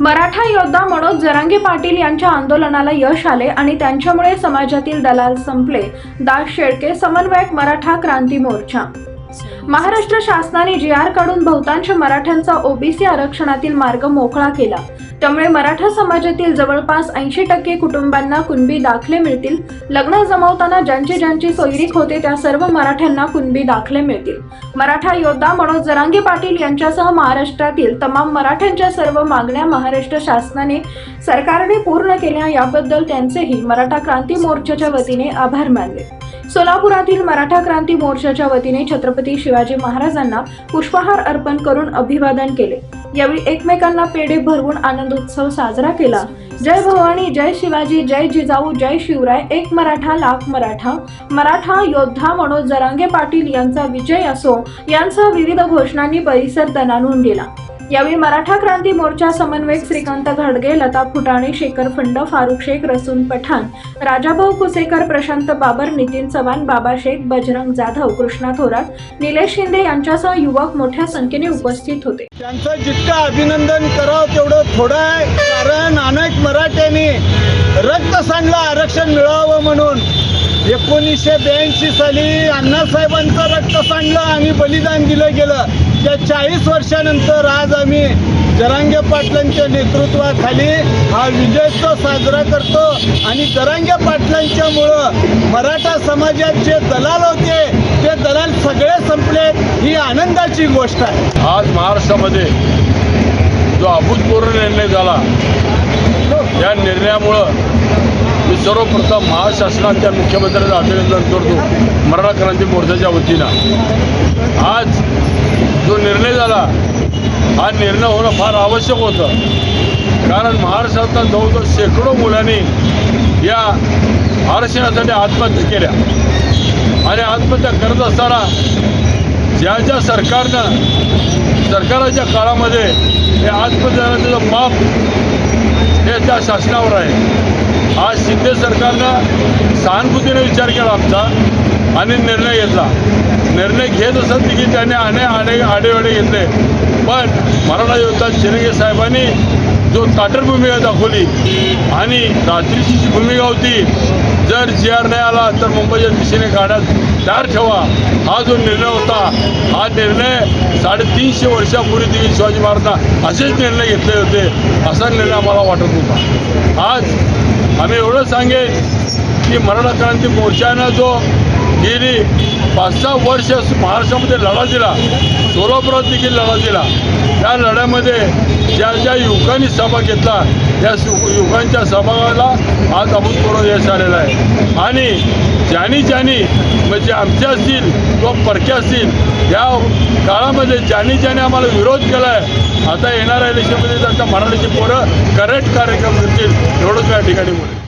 मराठा योद्धा मनोज जरांगे पाटील यांच्या आंदोलनाला यश आले आणि त्यांच्यामुळे समाजातील दलाल संपले. दास शेळके समन्वयक मराठा क्रांती मोर्चा. महाराष्ट्र शासनाने जी आर काढून बहुतांश मराठ्यांचा ओबीसी आरक्षणातील मार्ग मोकळा केला. त्यामुळे मराठा समाजातील जवळपास ऐंशी टक्के कुटुंबांना कुणबी दाखले मिळतील. लग्न जमवताना ज्यांची ज्यांची सोयरीक होते त्या सर्व मराठ्यांना कुणबी दाखले मिळतील. मराठा योद्धा मनोज जरांगे पाटील यांच्यासह महाराष्ट्रातील तमाम मराठ्यांच्या सर्व मागण्या महाराष्ट्र शासनाने सरकारने पूर्ण केल्या. याबद्दल त्यांचेही मराठा क्रांती मोर्चाच्या वतीने आभार मानले. सोलापुरातील मराठा क्रांती मोर्चाच्या वतीने छत्रपती शिवाजी महाराजांना पुष्पहार अर्पण करून अभिवादन केले. यावेळी एकमेकांना पेढे भरवून आनंदोत्सव साजरा केला. जय भवानी जय शिवाजी जय जिजाऊ जय शिवराय एक मराठा लाख मराठा. मराठा योद्धा मनोज जरांगे पाटील यांचा विजय असो यांचा विविध घोषणांनी परिसर दणाणून गेला. यावेळी मराठा क्रांती मोर्चा समन्वयक श्रीकांत घडगे लता फुटाणे शेखर फंड फारुख शेख रसून पठाण राजाभाऊ कुसेकर प्रशांत बाबर नितीन चव्हाण बाबा शेख बजरंग जाधव कृष्णा थोरात निलेश शिंदे यांच्यासह युवक मोठ्या संख्येने उपस्थित होते. त्यांचं जितकं अभिनंदन करावं तेवढं थोडं आहे कारण अनेक मराठ्यांनी रक्त सांडलं आरक्षण मिळावं म्हणून. एकोणीसशे ब्याऐंशी साली अण्णासाहेबांचं रक्त सांडलं आणि बलिदान दिलं गेलं. त्या चाळीस वर्षानंतर आज आम्ही जरांगे पाटलांच्या नेतृत्वाखाली हा विजयोत्सव साजरा करतो. आणि जरांगे पाटलांच्यामुळं मराठा समाजात जे दलाल होते ते दलाल सगळे संपले ही आनंदाची गोष्ट आहे. आज महाराष्ट्रामध्ये जो अभूतपूर्व निर्णय झाला या निर्णयामुळं सर्वप्रथम महाशासनाच्या मुख्यमंत्र्यांचं अभिनंदन करतो मराठा क्रांती मोर्चाच्या वतीनं. आज जो निर्णय झाला हा निर्णय होणं फार आवश्यक होतं. कारण महाराष्ट्रातल्या जवळजवळ शेकडो मुलांनी या आरक्षणासाठी आत्महत्या केल्या. आणि आत्महत्या करत असताना ज्या ज्या सरकारनं सरकाराच्या काळामध्ये हे आत्महत्याचं माप हे त्या शासनावर आहे. आज शिंदे सरकारनं सहानुभूतीने विचार केला आमचा आणि निर्णय घेतला. निर्णय घेत असत की त्याने अने आडे आडेवाडे घेतले. पण मराठा योद्धा शिरंगे साहेबांनी जो ताटर भूमिका दाखवली आणि रात्रीची जी भूमिका होती जर जी आर नाही आला तर मुंबईच्या दिशेने गाड्या तयार ठेवा. हा जो निर्णय होता हा निर्णय साडेतीनशे वर्षापूर्वी देखील शिवाजी महाराजांना असेच निर्णय घेतले होते असा निर्णय आम्हाला वाटत होता. आज आम्ही एवढं सांगेन की मराठा क्रांती मोर्चानं जो गेली पाच सहा वर्ष महाराष्ट्रामध्ये लढा दिला सोलापुरात देखील लढा दिला. त्या लढ्यामध्ये ज्या ज्या युवकांनी सहभाग घेतला त्या सु- युवकांच्या सहभागाला आज अभूतपूर्व यश आलेलं आहे. आणि ज्यानी ज्यानी म्हणजे आमचे असतील किंवा परके असतील या काळामध्ये ज्यानी ज्याने आम्हाला विरोध केला आहे आता येणाऱ्या इलेक्शनमध्ये त्यांच्या मराठीची पोरं करेक्ट कार्यक्रम करतील एवढंच या ठिकाणी बोलेल